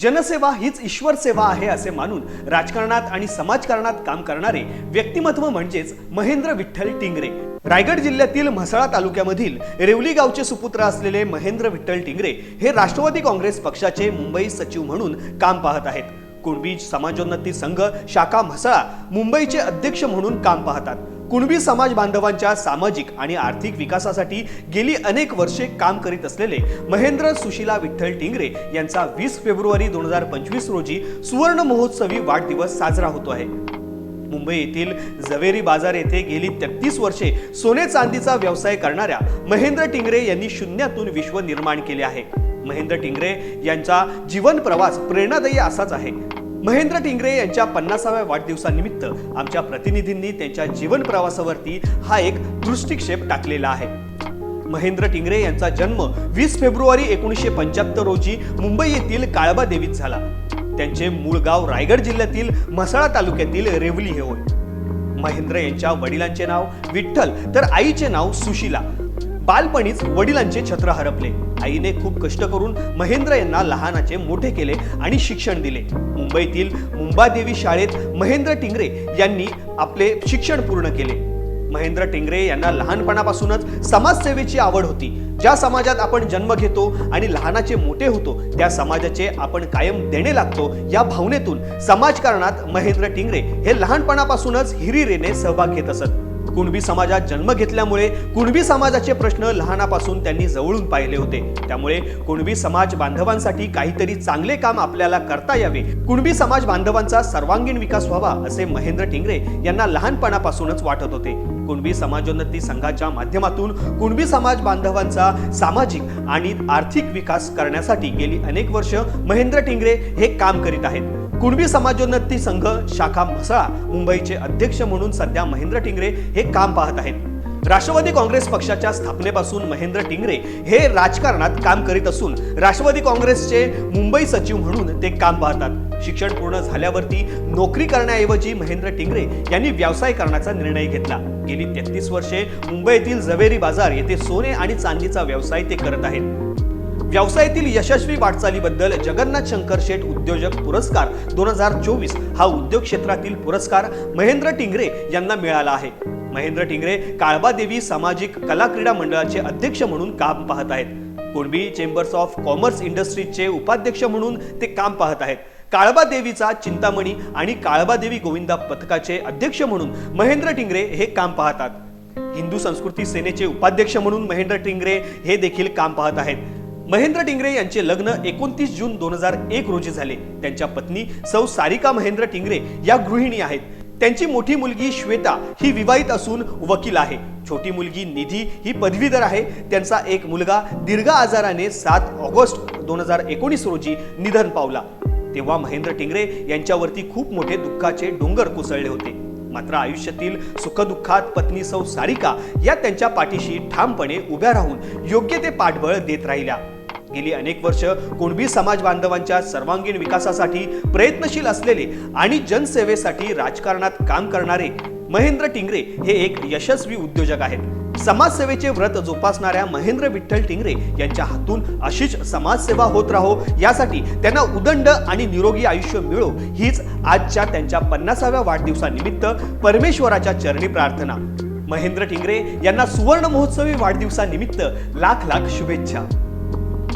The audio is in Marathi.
जनसेवा हीच ईश्वर सेवा आहे असे मानून राजकारणात आणि समाजकारणात काम करणारे व्यक्तिमत्व म्हणजेच महेंद्र विठ्ठल टिंगरे. रायगड जिल्ह्यातील म्हसळा तालुक्यामधील रेवली गावचे सुपुत्र असलेले महेंद्र विठ्ठल टिंगरे हे राष्ट्रवादी काँग्रेस पक्षाचे मुंबई सचिव म्हणून काम पाहत आहेत. कुणबीज समाजोन्नती संघ शाखा म्हसळा मुंबईचे अध्यक्ष म्हणून काम पाहतात. कुणबी समाज बांधवांच्या सामाजिक आणि आर्थिक विकासासाठी गेली अनेक वर्षे काम करीत असलेले महेंद्र सुशीला विठ्ठल टिंगरे यांचा वीस फेब्रुवारी दोन हजार पंचवीस रोजी सुवर्ण महोत्सवी वाढदिवस साजरा होतो आहे. मुंबई येथील झवेरी बाजार येथे गेली तेहतीस वर्षे सोने चांदीचा व्यवसाय करणाऱ्या महेंद्र टिंगरे यांनी शून्यातून विश्व निर्माण केले आहे. महेंद्र टिंगरे यांचा जीवन प्रवास प्रेरणादायी असाच आहे. महेंद्र टिंगरे यांच्या पन्नासाव्या वाढदिवसानिमित्त आमच्या प्रतिनिधींनी त्यांच्या जीवन प्रवासावरती हा एक दृष्टिक्षेप टाकलेला आहे. महेंद्र टिंगरे यांचा जन्म वीस फेब्रुवारी एकोणीसशे पंच्याहत्तर रोजी मुंबई येथील काळबा देवीत झाला. त्यांचे मूळ गाव रायगड जिल्ह्यातील म्हसाळा तालुक्यातील रेवली हे होय. महेंद्र यांच्या वडिलांचे नाव विठ्ठल तर आईचे नाव सुशीला. बालपणीच वडिलांचे छत्र हरपले. आईने खूप कष्ट करून महेंद्र यांना लहानाचे मोठे केले आणि शिक्षण दिले. मुंबईतील मुंबादेवी शाळेत महेंद्र टिंगरे यांनी आपले शिक्षण पूर्ण केले. महेंद्र टिंगरे यांना लहानपणापासूनच समाजसेवेची आवड होती. ज्या समाजात आपण जन्म घेतो आणि लहानाचे मोठे होतो त्या समाजाचे आपण कायम देणे लागतो या भावनेतून समाजकारणात महेंद्र टिंगरे हे लहानपणापासूनच हिरिरेने सहभाग घेत असत. कुणबी समाजात जन्म घेतल्यामुळे कुणबी समाजाचे प्रश्न लहानापासून त्यांनी जवळून पाहिले होते. त्यामुळे कुणबी समाज बांधवांसाठी काहीतरी चांगले काम आपल्याला करता यावे. कुणबी समाज बांधवांचा सर्वांगीण विकास व्हावा असे महेंद्र टिंगरे यांना लहानपणापासूनच वाटत होते. कुणबी समाजोन्नती संघाच्या माध्यमातून कुणबी समाज बांधवांचा सामाजिक आणि आर्थिक विकास करण्यासाठी गेली अनेक वर्ष महेंद्र टिंगरे हे काम करीत आहेत. कुणबी समाजोन्नती संघ शाखा म्हसळा मुंबईचे अध्यक्ष म्हणून सध्या महेंद्र टिंगरे हे काम पाहत आहेत. राष्ट्रवादी काँग्रेस पक्षाच्या स्थापनेपासून महेंद्र टिंगरे हे राजकारणात काम करीत असून राष्ट्रवादी काँग्रेसचे मुंबई सचिव म्हणून ते काम पाहतात. शिक्षण पूर्ण झाल्यावरती नोकरी करण्याऐवजी महेंद्र टिंगरे यांनी व्यवसाय करण्याचा निर्णय घेतला. गेली तेहतीस वर्षे मुंबईतील जवेरी बाजार येथे सोने आणि चांदीचा व्यवसाय ते करत आहेत. व्यवसायातील यशस्वी वाटचालीबद्दल जगन्नाथ शंकर शेठ उद्योजक पुरस्कार दोन हजार चोवीस हा उद्योग क्षेत्रातील पुरस्कार महेंद्र टिंगरे यांना मिळाला आहे. महेंद्र टिंगरे काळबादेवी सामाजिक कला क्रीडा मंडळाचे अध्यक्ष म्हणून काम पाहत आहेत. कुणबी चेंबर्स ऑफ कॉमर्स इंडस्ट्रीजचे उपाध्यक्ष म्हणून ते काम पाहत आहेत. काळबा देवीचा चिंतामणी आणि काळबा देवी गोविंदा पथकाचे अध्यक्ष म्हणून महेंद्र टिंगरे हे काम पाहतात. हिंदू संस्कृती सेनेचे उपाध्यक्ष म्हणून महेंद्र टिंगरे हे देखील काम पाहत आहेत. महेंद्र टिंगरे यांचे लग्न एकोणतीस जून दोन हजार एक रोजी झाले. त्यांच्या पत्नी सौ सारिका महेंद्र टिंगरे या गृहिणी आहेत. त्यांची मोठी मुलगी श्वेता ही विवाहित असून वकील आहे. छोटी मुलगी निधी ही पदवीधर आहे. त्यांचा एक मुलगा दीर्घ आजाराने सात ऑगस्ट दोन हजार एकोणीस रोजी निधन पावला. तेव्हा महेंद्र टिंगरे यांच्यावरती खूप मोठे दुःखाचे डोंगर कोसळले होते. मात्र आयुष्यातील सुखदुःखात पत्नी सौ सारिका या त्यांच्या पाठीशी ठामपणे उभ्या राहून योग्य ते पाठबळ देत राहिल्या. गेली अनेक वर्ष कुणबी समाज बांधवांच्या सर्वांगीण विकासासाठी प्रयत्नशील असलेले आणि जनसेवेसाठी राजकारणात काम करणारे महेंद्र टिंगरे हे एक यशस्वी उद्योजक आहेत. समाजसेवेचे व्रत जोपासणाऱ्या महेंद्र विठ्ठल टिंगरे यांच्या हातून अशीच समाजसेवा होत राहो यासाठी त्यांना उदंड आणि निरोगी आयुष्य मिळो हीच आजच्या त्यांच्या पन्नासाव्या वाढदिवसानिमित्त परमेश्वराच्या चरणी प्रार्थना. महेंद्र टिंगरे यांना सुवर्ण महोत्सवी वाढदिवसानिमित्त लाख लाख शुभेच्छा.